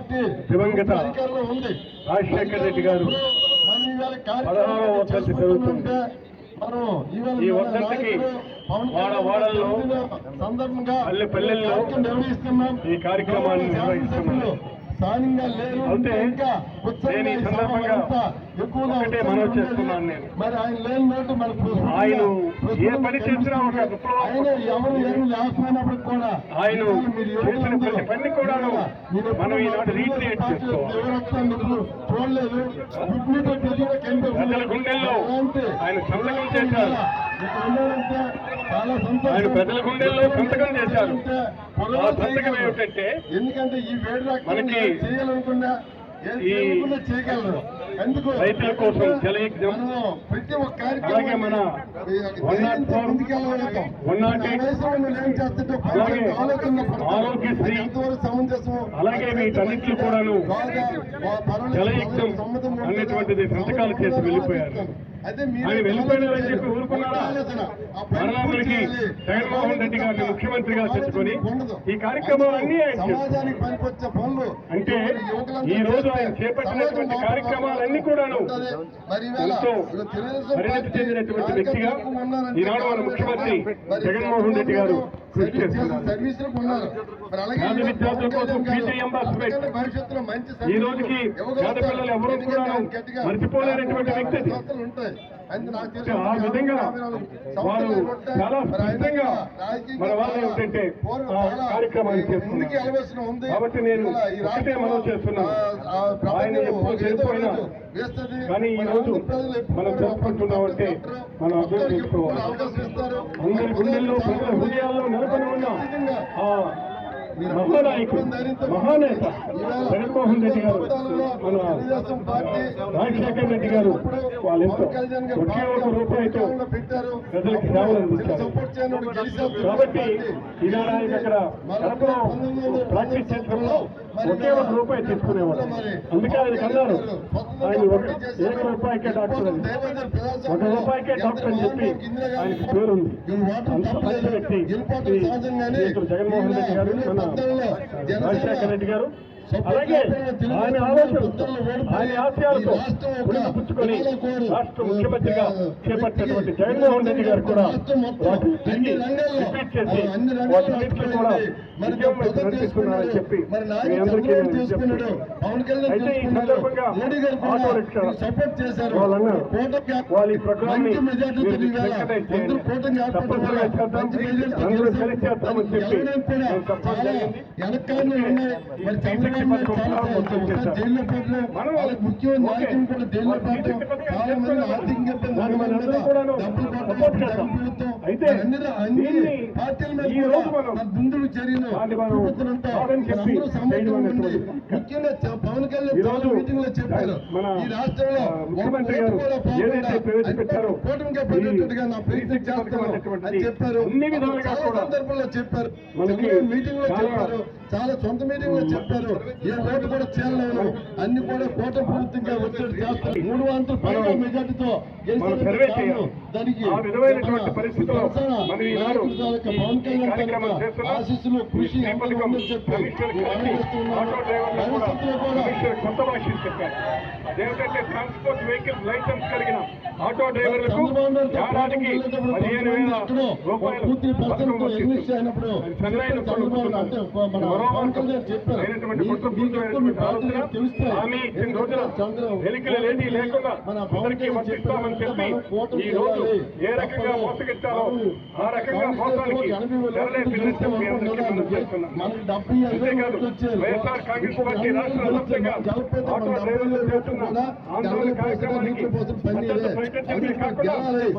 Party దివంగత రాజశేఖర రెడ్డి గారు పదహారవ ఈ వాడ వాడల్లో, పల్లె పల్లెల్లో ఈ కార్యక్రమాన్ని. స్థానికంగా లేరు ఇంకా ఉత్సాహంగా ఎక్కువగా మనవి. చేస్తున్నాను నేను. మరి ఆయన లేని మన ప్రస్తుతం- ఆయన ఏ పని చేసినా ఒక ఆయన ఎవరు ఏమి లేకపోయినప్పటికి కూడా ఆయన మీరు చేసిన ప్రతి పని మీరు మనం ఈనాడు రీక్రియేట్ చేసుకోవాలి. చూడలేదు కనిపిస్తుంది. ప్రజల గుండెల్లో అలాంటి ఆయన సంతకం చేశారు. ఆయన ప్రజల గుండెల్లో సంతకం చేశారు. ఆ సంతకం. ఏమిటంటే ఎందుకంటే ఈ మనకి చేయాలనుకున్నా చేయగలరు. ఎందుకు? రైతుల కోసం జలయజ్ఞం, ప్రతి ఒక్క అలాగే మన one nought four, one nought Aarogyasri, అలాగే వీటన్నిటిలో కూడాను జలయజ్ఞం అనేటువంటిది సంతకాలు చేసి వెళ్ళిపోయారు. జగన్మోహన్ రెడ్డి గారిని ముఖ్యమంత్రిగా తెచ్చుకొని. ఈ కార్యక్రమాలన్నీ ఆయన అంటే ఈ రోజు ఆయన చేపట్టినటువంటి. కార్యక్రమాలన్నీ కూడాను ఎంతో పరిణతి చెందినటువంటి వ్యక్తిగా ఈనాడు మన ముఖ్యమంత్రి జగన్మోహన్ రెడ్డి గారు. సర్వీసులకు ఉన్నారు. మరి అలాగే భవిష్యత్తులో మంచి ఈ రోజుకి పేద పిల్లలు ఎవరూ కూడాను మర్చిపోలేనటువంటి వ్యక్తి ఉంటాయి. ఆ విధంగా వారు. చాలా స్పష్టంగా మన వాళ్ళు ఏంటంటే కార్యక్రమాన్ని చేస్తున్నారు. కాబట్టి నేను ఒకటే మనవి చేస్తున్నాను. ఆయన ఎప్పుడు. కానీ ఈ మన రోజు మనం మనం అర్థం చేసుకోవాలి. అందరి గుండెల్లో ప్రజల హృదయాల్లో నెలకొని ఉన్న ఆ మహానాయకుడు మహానేత జగన్మోహన్ రెడ్డి గారు మన రాజశేఖర రెడ్డి గారు వాళ్ళెంతో ఒకే ఒక రూపాయితో ప్రజలకు సేవలు అందించారు. కాబట్టి ఈనాడు ఆయన అక్కడ కడపలో ప్రాక్టీస్ ఒకే ఒక రూపాయి తీసుకునేవాడు అందుకే ఆయన అన్నారు ఆయన ఏక రూపాయికే డాక్టర్ అని. ఒక రూపాయికే డాక్టర్ అని చెప్పి ఆయనకి పేరుంది. అంత మంచి వ్యక్తి జగన్మోహన్ రెడ్డి గారు మన రాజశేఖర రెడ్డి గారు. అలాగే ఆయన ఆలోచనలతో ఆయన ఆశయాలతో పుచ్చుకొని రాష్ట్ర ముఖ్యమంత్రిగా చేపట్టినటువంటి జగన్మోహన్ రెడ్డి గారు కూడా వాటిని తిరిగి రిపీట్ చేసి వాటిన్నింటినీ కూడా విజయం చెప్పి మీ అందరికీ నేను చేస్తున్నాను. అయితే ఈ సందర్భంగా ఆటో రిక్షా సపోర్ట్ చేశారు. వాళ్ళు అన్నారు కూటమి వాళ్ళ ఈ ప్రోగ్రామ్ని మంచి మెజార్టీ మీరు తెలియదు కదా. వెంకటేష్ చేయండి. అందరూ కూటమి ఏర్పడడం తప్పనిసరిగా చేద్దాం అందరూ. కలిసి చేద్దామని చెప్పి ఎవరైనా మనం వాళ్ళకి ముఖ్యమైన. నాయకులు కూడా పథకం చాలా మంది. ఆర్థికంగా ఇబ్బంది దాన్ని పడిన మనందరం మీద కూడాను డబ్బులు కొట్టడం, సపోర్ట్ చేద్దాం. ప్రభుత్వం, అయితే ముఖ్యంగా చ- పవన్ కళ్యాణ్ మీటింగ్లో చెప్పారు. ఈ రాష్ట్రంలో ముఖ్యమంత్రి గారు ఏదైతే ప్రవేశపెట్టారో కూటమిగా నా ప్రయత్నం చేస్తాను అని చెప్పారు. అన్ని విధాలుగా చాలా కూడా సందర్భంలో చెప్పారు. మీటింగ్లో చెప్పారు. చాలా సొంత మీటింగ్లో చెప్పారు. ఏ ఓటు కూడా చేయలేను అన్ని కూడా కోట పూర్తిగా చేస్తారు. మూడు వందల మెజార్టీతో. దానికి ఆ విధమైనటువంటి మన జనసేన మనం ఈనాడు కార్యక్రమం చేస్తున్నాం. కృషి. ఆటో డ్రైవర్లు కూడా కొత్త భాషలు చెప్పారు ట్రాన్స్పోర్ట్ వెహికల్ లైసెన్స్ కలిగిన ఆటో డ్రైవర్లకు ఏడాదికి పదిహేను వేల రూపాయలు చెప్పారు అయినటువంటి మీకు- కుట్ర మీకు ఎక్కువ మీ పార్టీ ఆలోచన. హామీ ఇచ్చిన రోజున చంద్ర- ఎన్నికల లేని లేకుండా అందరికీ వర్తిస్తామని చెప్పి ఈ రోజు. ఏ రకంగా. మోసగించాలో మనం ఆ రకంగా మోసానికి అంతేకాదు. వైఎస్ఆర్ కాంగ్రెస్ పార్టీ రాష్ట్ర వ్యాప్తంగా ఆటో డ్రైవర్లు చేస్తున్న ఆందోళన కార్యక్రమానికి పెద్దలు చూపించాలి అని చెప్పి ఆ హామీ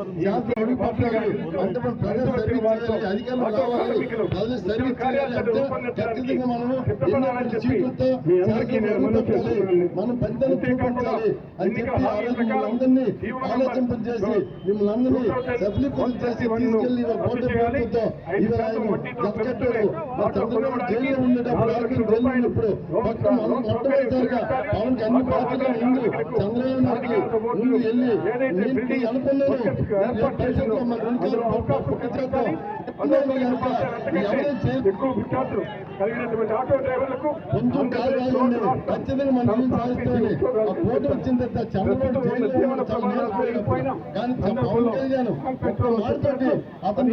రోజు ప్రకారం మిమ్మల్ని అందరినీ జీవో నంబర్ ఆలోచింపజేసి మిమ్మల్ని అందరినీ సఫలీకృతం చేసి ఇవాళ ఆయన జగట్టాడు మా చంద్రబాబు జైల్లో ఉండేటప్పుడు ఆర్థిక జైల్లో ఉన్నప్పుడు మొత్తం మనం మొట్టమొదటిసారిగా పవన్ చంద్రబాబు నీకు అనుకున్నాను పరిస్థితుల్లో మన రెండు అవకాశం ఎక్కువ విద్యార్థులు కలిగినటువంటి ఆటో డ్రైవర్లకు కొంచెం ఖచ్చితంగా మన సాధిస్తామని కోట వచ్చిన తర్వాత చంద్రబాబు. కానీ పవన్ కళ్యాణ్ అతను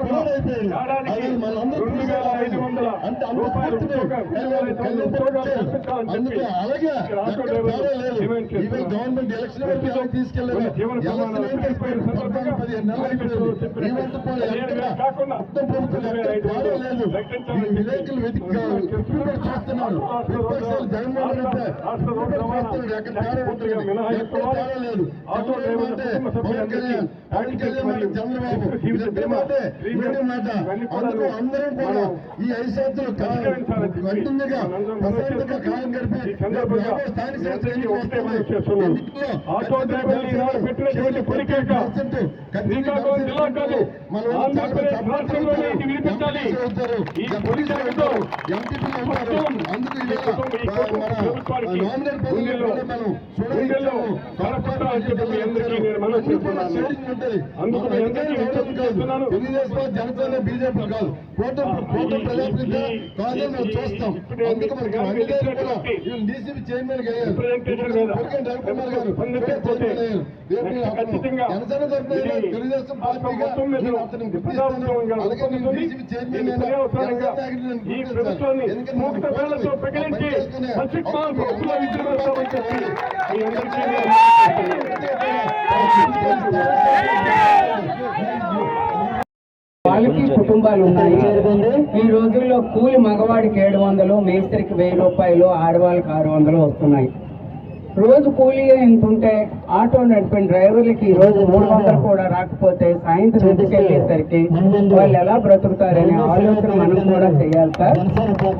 పోరాడైపోయాడు అలాగే మనందరూ. అంటే. అందుకే ఈవేళ గవర్నమెంట్ ఎలక్షన్ వరకు ఎలా పదిహేను నెలలు అయిపోయింది. ఎక్కడ? మొత్తం ప్రభుత్వం విలేకరులు వెతికి ఇప్పుడు చూస్తున్నారు. ప్రతిపక్షాలు జగన్మోహన్ రెడ్డి ఇప్పుడు చూస్తున్నారు. ఎక్కడ తేడా ఉంటుంది ఎక్కడ తేడా లేదు. చంద్రబాబు అంటే పవన్ కళ్యాణ్ పవన్ కళ్యాణ్ చంద్రబాబు. మాటే. మాట అందుకు అందరం కూడా ఈ ఐదు సంవత్సరాలు కంటిన్యూగా ప్రశాంతంగా కాలం గడిపి రేపు స్థానిక సంస్థలు. ఎన్నికల్లో జనసేన బీజేపీ కాదు. కూటమి ప్రజాప్రతినిధి కాదే మనం చూస్తాం. అందుకు మనకి అంగీకారం కూడా డీసీపీ చైర్మన్ అయ్యారు. రవికుమార్ గారు రేపు నేను అతను ఖచ్చితంగా జనసేన తరఫున తెలుగుదేశం పార్టీగా ఈ. ప్రభుత్వాన్ని వేళ్ళతో చెప్పి మీ అందరికీ వాళ్ళకి కుటుంబాలు ఉన్నాయి ఈ రోజుల్లో కూలి మగవాడికి ఏడు వందలు మేస్త్రికి వెయ్యి రూపాయలు ఆడవాళ్ళకి ఆరు వందలు వస్తున్నాయి రోజు కూలీ ఎంత ఉంటే ఆటో నడిపిన డ్రైవర్లకి ఈ రోజు మూడు వందలు కూడా రాకపోతే సాయంత్రం ఇంటికి వెళ్ళేసరికి వాళ్ళు ఎలా బ్రతుకుతారనే ఆలోచన మనం కూడా చేయాలి సార్.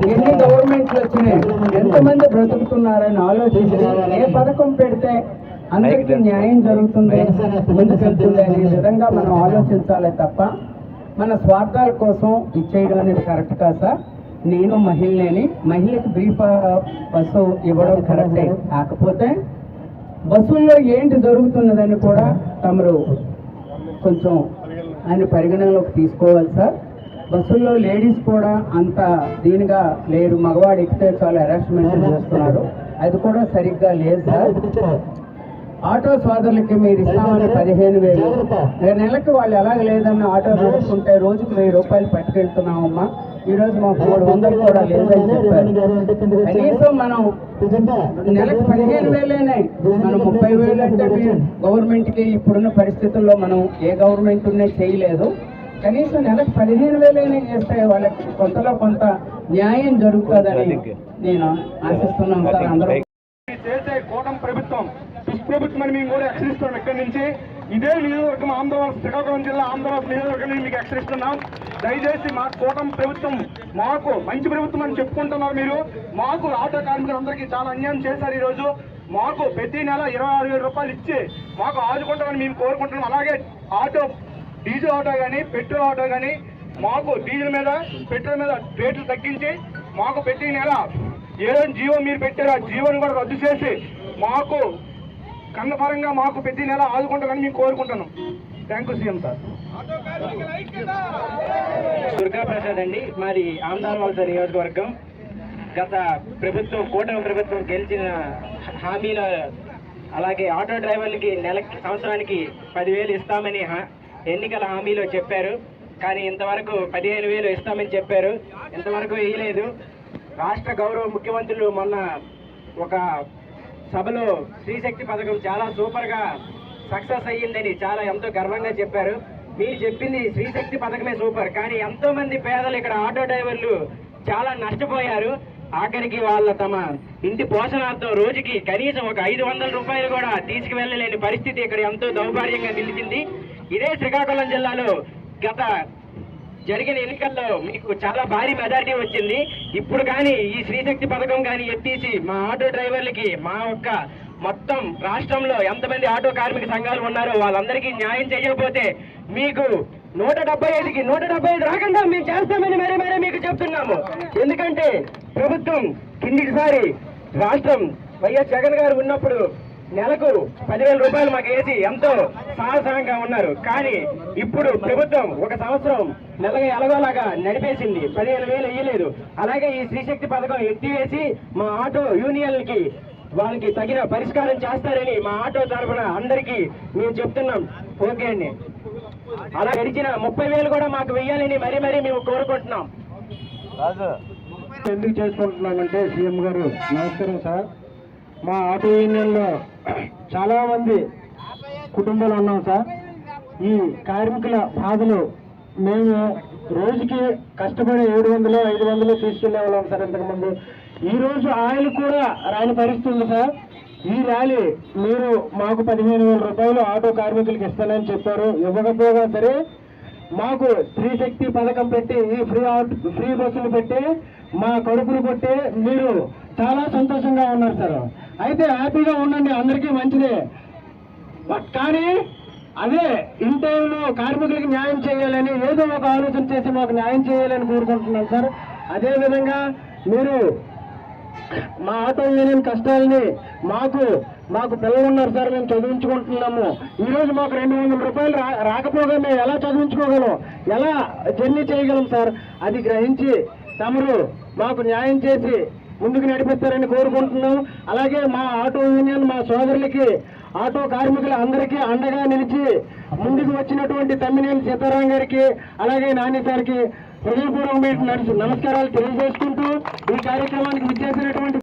ఎన్ని గవర్నమెంట్లు వచ్చినాయి ఎంతమంది బ్రతుకుతున్నారని ఆలోచించి ఏ పథకం పెడితే అందరికీ న్యాయం జరుగుతుంది ముందుకెళ్తుంది అనే విధంగా మనం ఆలోచించాలి తప్ప మన స్వార్థాల కోసం ఇచ్చేయడం అనేది కరెక్ట్ కాదు సార్. నేను మహిళని మహిళకి బ్రీఫ్ బస్సు ఇవ్వడం కరెక్టే కాకపోతే బస్సుల్లో ఏంటి జరుగుతున్నదని కూడా తమరు కొంచెం ఆయన పరిగణనలోకి తీసుకోవాలి సార్. బస్సుల్లో లేడీస్ కూడా అంత దీనిగా లేరు. మగవాడు ఎక్కితే చాలా హెరాస్మెంట్ చేస్తున్నారు. అది కూడా సరిగ్గా లేదు సార్. ఆటో సోదరులకి మీరు ఇస్తామని పదిహేను వేలు. నెలకు వాళ్ళు ఎలాగ లేదన్న ఆటో నడుపుకుంటే రోజుకు వెయ్యి రూపాయలు పట్టుకెళ్తున్నామమ్మా. ఈ రోజు మాకు మూడు వందలు కూడా లేదని చెప్పారు. కనీసం మనం నెలకు పదిహేను వేలేనే మనం ముప్పై వేలు అంటే గవర్నమెంట్కి ఇప్పుడున్న పరిస్థితుల్లో మనం ఏ గవర్నమెంట్ ఉన్నే చేయలేదు. కనీసం నెలకు పదిహేను వేలైనా చేస్తే వాళ్ళకి కొంతలో కొంత న్యాయం జరుగుతుందని నేను ఆశిస్తున్నాను సార్ అందరూ. చేసే కూటమి ప్రభుత్వం దుష్ప్రభుత్వం అని మేము కూడా హెచ్చరిస్తున్నాం ఇక్కడి నుంచి. ఇదే నియోజకవర్గం ఆంధ్రప్రదేశ్ శ్రీకాకుళం జిల్లా ఆంధ్రప్రదేశ్ నియోజకవర్గం మీకు హెచ్చరిస్తున్నాం. దయచేసి మా కూటమి ప్రభుత్వం మాకు మంచి ప్రభుత్వం అని చెప్పుకుంటున్నారు మీరు. మాకు ఆటో కార్మికులందరికీ చాలా అన్యాయం చేశారు ఈరోజు. మాకు ప్రతి నెల ఇరవై ఆరు వేల రూపాయలు ఇచ్చి మాకు ఆదుకుంటామని మేము కోరుకుంటున్నాం. అలాగే ఆటో డీజిల్ ఆటో కానీ పెట్రోల్ ఆటో కానీ మాకు డీజిల్ మీద పెట్రోల్ మీద రేట్లు తగ్గించి మాకు ప్రతి నెల ఏదైనా జీవో మీరు పెట్టారో ఆ జీవోని కూడా రద్దు చేసి మాకు కన్నపరంగా మాకు ప్రతి నెల ఆదుకుంటామని మేము కోరుకుంటున్నాం. Thank you CM sir Durgaprasad అండి. మాది ఆంధ్రవలస నియోజకవర్గం. గత ప్రభుత్వం కూటమి ప్రభుత్వం గెలిచిన హామీల అలాగే ఆటో డ్రైవర్లకి నెలకి సంవత్సరానికి పదివేలు ఇస్తామని హా- ఎన్నికల హామీలో చెప్పారు. కానీ ఇంతవరకు పదిహేను వేలు ఇస్తామని చెప్పారు. ఇంతవరకు వేయలేదు రాష్ట్ర గౌరవ ముఖ్యమంత్రులు మొన్న ఒక సభలో శ్రీశక్తి పథకం చాలా సూపర్గా సక్సెస్ అయ్యిందని చాలా ఎంతో గర్వంగా చెప్పారు. మీరు చెప్పింది శ్రీశక్తి పథకమే సూపర్. కానీ ఎంతో మంది పేదలు ఇక్కడ ఆటో డ్రైవర్లు చాలా నష్టపోయారు. ఆఖరికి వాళ్ళ తమ ఇంటి పోషణార్థం రోజుకి కనీసం ఒక ఐదు వందల రూపాయలు కూడా తీసుకువెళ్ళలేని పరిస్థితి ఇక్కడ ఎంతో దౌపార్యంగా నిలిచింది. ఇదే శ్రీకాకుళం జిల్లాలో గత జరిగిన ఎన్నికల్లో మీకు చాలా భారీ మెజారిటీ వచ్చింది. ఇప్పుడు కానీ ఈ శ్రీశక్తి పథకం కానీ ఎత్తేసి మా ఆటో డ్రైవర్లకి మా యొక్క మొత్తం రాష్ట్రంలో ఎంతమంది ఆటో కార్మిక సంఘాలు ఉన్నారో వాళ్ళందరికీ న్యాయం చేయకపోతే మీకు నూట డెబ్బై ఐదుకి నూట డెబ్బై ఐదు రాకుండా మేము చేస్తామని మరీ మరీ మీకు చెప్తున్నాము. ఎందుకంటే ప్రభుత్వం కిందికిసారి రాష్ట్రం వైఎస్ జగన్ గారు ఉన్నప్పుడు నెలకు పదివేల రూపాయలు మాకు వేసి ఎంతో సాహసంగా ఉన్నారు. కానీ ఇప్పుడు ప్రభుత్వం ఒక సంవత్సరం నెలగా ఎలాగోలాగా నడిపేసింది. పదిహేను వేలు వేయలేదు. అలాగే ఈ శ్రీశక్తి పథకం ఎత్తివేసి మా ఆటో యూనియన్లకి వాళ్ళకి తగిన పరిష్కారం చేస్తారని మా ఆటో తరఫున అందరికీ మేము చెప్తున్నాం. ఓకే అండి. అలా గడిచిన ముప్పై వేలు కూడా మాకు వెయ్యాలని మరీ మరీ మేము కోరుకుంటున్నాం. ఎందుకు చేసుకుంటున్నామంటే సీఎం గారు నమస్కారం సార్. మా ఆటో యూనియన్లో చాలా మంది కుటుంబాలు ఉన్నాం సార్. ఈ కార్మికుల బాధలు మేము రోజుకి కష్టపడి ఏడు వందలు ఐదు వందలు తీసుకెళ్ళే వాళ్ళం సార్ ఇంతకుముందు. ఈ రోజు ఆయిల్ కూడా రాని పరిస్థితి సార్. ఈ ర్యాలీ మీరు మాకు పదిహేను వేల రూపాయలు ఆటో కార్మికులకు ఇస్తానని చెప్పారు. ఇవ్వకపోగా సరే మాకు స్త్రీ శక్తి పథకం పెట్టి ఈ ఫ్రీ ఫ్రీ బస్సులు పెట్టి మా కడుపులు కొట్టి మీరు చాలా సంతోషంగా ఉన్నారు సార్. అయితే హ్యాపీగా ఉండండి అందరికీ మంచిదే. బట్ కానీ అదే ఇన్ టైంలో కార్మికులకి న్యాయం చేయాలని ఏదో ఒక ఆలోచన చేసి మాకు న్యాయం చేయాలని కోరుకుంటున్నాం సార్. అదేవిధంగా మీరు మా ఆటో యూనియన్ కష్టాలని మాకు మాకు పిల్లలు ఉన్నారు సార్ మేము చదివించుకుంటున్నాము. ఈరోజు మాకు రెండు వందల రూపాయలు రా రాకపోగా మేము ఎలా చదివించుకోగలం? ఎలా జర్నీ చేయగలం సార్? అది గ్రహించి తమరు మాకు న్యాయం చేసి ముందుకు నడిపిస్తారని కోరుకుంటున్నాం. అలాగే మా ఆటో యూనియన్ మా సోదరులకి ఆటో కార్మికుల అందరికీ అండగా నిలిచి ముందుకు వచ్చినటువంటి తమ్మినేని సీతారాం గారికి అలాగే నాని సార్కి హృదయపూర్వక నమస్కారాలు తెలియజేసుకుంటూ ఈ కార్యక్రమానికి విచ్చేసినటువంటి